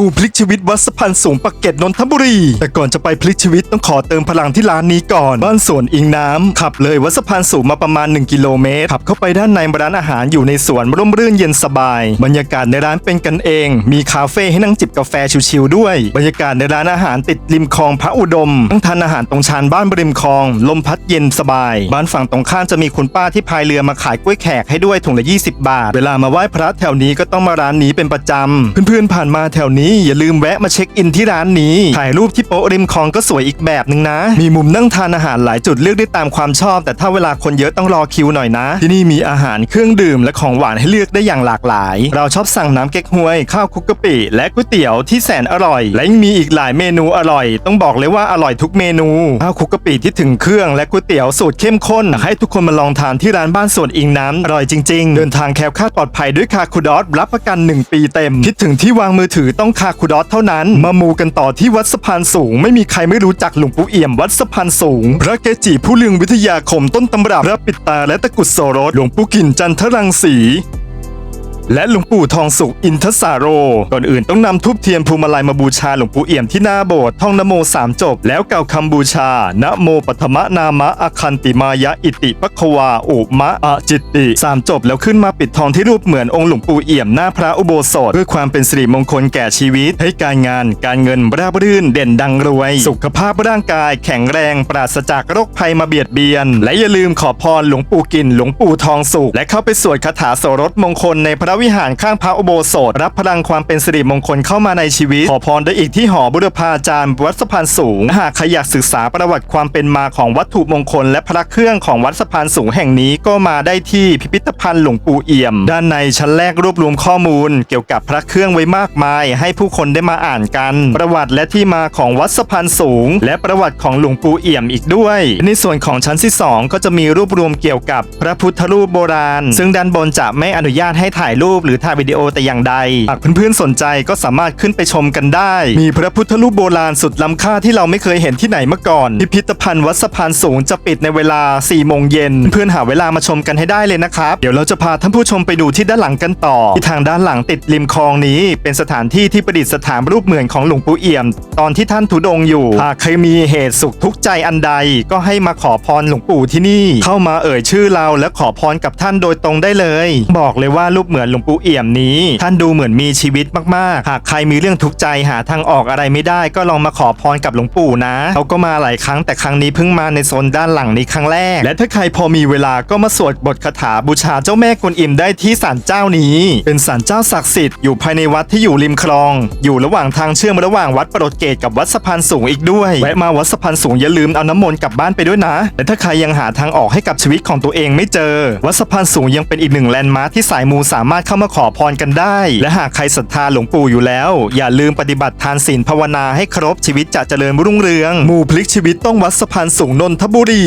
มูพลิกชีวิตวัดสะพานสูงปากเกร็ดนนทบุรี แต่ก่อนจะไปพลิกชีวิตต้องขอเติมพลังที่ร้านนี้ก่อนบ้านสวนอิงน้ำขับเลยวัดสะพานสูงมาประมาณ 1 กิโลเมตร ขับเข้าไปด้านในร้านอาหารอยู่ในสวนร่มรื่นเย็นสบาย บรรยากาศในร้านเป็นกันเอง มีคาเฟ่ให้นั่งจิบกาแฟชิวๆด้วย บรรยากาศในร้านอาหารติดริมคลองพระอุดมนั่งทานอาหารตรงชานบ้านริมคลอง ลมพัดเย็นสบาย บ้านฝั่งตรงข้ามจะมีคุณป้าที่พายเรือมาขายกล้วยแขกให้ด้วยถุงละ 20 บาท เวลามาไหว้พระแถวนี้ก็ต้องมาร้านนี้เป็นประจำเพื่อนๆผ่านมาแถวนี้อย่าลืมแวะมาเช็คอินที่ร้านนี้ ถ่ายรูปที่โป๊ะริมคลองก็สวยอีกแบบหนึ่งนะ มีมุมนั่งทานอาหารหลายจุดเลือกได้ตามความชอบ แต่ถ้าเวลาคนเยอะต้องรอคิวหน่อยนะ ที่นี่มีอาหารเครื่องดื่มและของหวานให้เลือกได้อย่างหลากหลาย เราชอบสั่งน้ำเก๊กฮวย ข้าวคุกกะปิ และก๋วยเตี๋ยวที่แสนอร่อย และยังมีอีกหลายเมนูอร่อย ต้องบอกเลยว่าอร่อยทุกเมนู ข้าวคุกกะปิที่ถึงเครื่องและก๋วยเตี๋ยวสูตรเข้มข้นให้ทุกคนมาลองทานที่ร้านบ้านสวนอิงน้ำอร่อยจริง ๆ เดินทางแคล้วคลาดปลอดภัยด้วยคาคูดอสรับประกัน 1 ปีเต็ม คิดถึงที่วางมือถือต้องคาคูดอสเท่านั้น มามูกันต่อที่วัดสะพานสูง ไม่มีใครไม่รู้จักหลวงปู่เอี่ยมวัดสะพานสูง พระเกจิผู้เลืองวิทยาคมต้นตำรับพระปิดตาและตะกุดโสรสหลวงปู่กินจันทรังสี และหลวงปู่ทองสุขอินทสาโร ก่อนอื่นต้องนำทูบเทียนภูมิลัยมาบูชาหลวงปู่เอี่ยมที่หน้าโบสถ์ท่องนโมสามจบ แล้วกล่าวคำบูชา นะโมปัทมะนามะอคันติมายะอิติปะควาอุมะอะจิตติสามจบ แล้วขึ้นมาปิดทองที่รูปเหมือนองค์หลวงปู่เอี่ยมหน้าพระอุโบสถเพื่อความเป็นสิริมงคลแก่ชีวิต ให้การงานการเงินราบรื่นเด่นดังรวย สุขภาพร่างกาย แข็งแรงปราศจากโรคภัยมาเบียดเบียน และอย่าลืมขอพรหลวงปู่กินหลวงปู่ทองสุขและเข้าไปสวดคาถาโสรถมงคลในพระวิหารข้างพระอุโบสถ รับพลังความเป็นสิริมงคลเข้ามาในชีวิต ขอพรได้อีกที่หอบุรพาจารย์วัดสะพานสูง หากใครอยากศึกษาประวัติความเป็นมาของวัตถุมงคล และพระเครื่องของวัดสะพานสูงแห่งนี้ก็มาได้ที่พิพิธภัณฑ์หลวงปู่เอี่ยม ด้านในชั้นแรกรวบรวมข้อมูล เกี่ยวกับพระเครื่องไว้มากมาย ให้ผู้คนได้มาอ่านกัน ประวัติและที่มาของวัดสะพานสูง และประวัติของหลวงปู่เอี่ยมอีกด้วย ในส่วนของชั้นที่สองก็จะมีรวบรวมเกี่ยวกับพระพุทธรูปโบราณ ซึ่งด้านบนจะไม่อนุญาตให้ถ่ายรูปูปหรือถ่ายวิดีโอแต่อย่างใด หากเพื่อนๆสนใจก็สามารถขึ้นไปชมกันได้ มีพระพุทธรูปโบราณสุดล้ำค่าที่เราไม่เคยเห็นที่ไหนมาก่อน พิพิธภัณฑ์วัดสะพานสูงจะปิดในเวลา4โมงเย็นเพื่อนหาเวลามาชมกันให้ได้เลยนะครับ เดี๋ยวเราจะพาท่านผู้ชมไปดูที่ด้านหลังกันต่อ ที่ทางด้านหลังติดริมคลองนี้ เป็นสถานที่ที่ประดิษฐานรูปเหมือนของหลวงปู่เอี่ยม ตอนที่ท่านทุดงอยู่ หากใครมีเหตุสุขทุกข์ใจอันใด ก็ให้มาขอพรหลวงปู่ที่นี่ เข้ามาเอ่ยชื่อเราและขอพรกับท่านโดยตรงได้เลย บอกเลยว่ารูปเหมือนหลวงปู่เอี่ยมนี้ ท่านดูเหมือนมีชีวิตมากๆ หากใครมีเรื่องทุกข์ใจหาทางออกอะไรไม่ได้ก็ลองมาขอพรกับหลวงปู่นะเขาก็มาหลายครั้งแต่ครั้งนี้เพิ่งมาในโซนด้านหลังนี้ครั้งแรก และถ้าใครพอมีเวลาก็มาสวดบทคาถาบูชาเจ้าแม่กวนอิมได้ที่ศาลเจ้านี้ เป็นศาลเจ้าศักดิ์สิทธิ์อยู่ภายในวัดที่อยู่ริมคลอง อยู่ระหว่างทางเชื่อมระหว่างวัดปรดเกตกับวัดสะพานสูงอีกด้วยแวะมาวัดสะพานสูงอย่าลืมเอาน้ำมนต์กลับบ้านไปด้วยนะ และถ้าใครยังหาทางออกให้กับชีวิตของตัวเองไม่เจอ วัดสะพานสูงยังเป็นอีกหนึ่งแลนด์มาร์คที่สายมูสามารถเข้ามาขอพรกันได้ และหากใครศรัทธาหลวงปู่อยู่แล้ว อย่าลืมปฏิบัติทานศีลภาวนาให้ครบชีวิตจะเจริญรุ่งเรือง หมู่พลิกชีวิตต้องวัดสะพานสูงนนทบุรี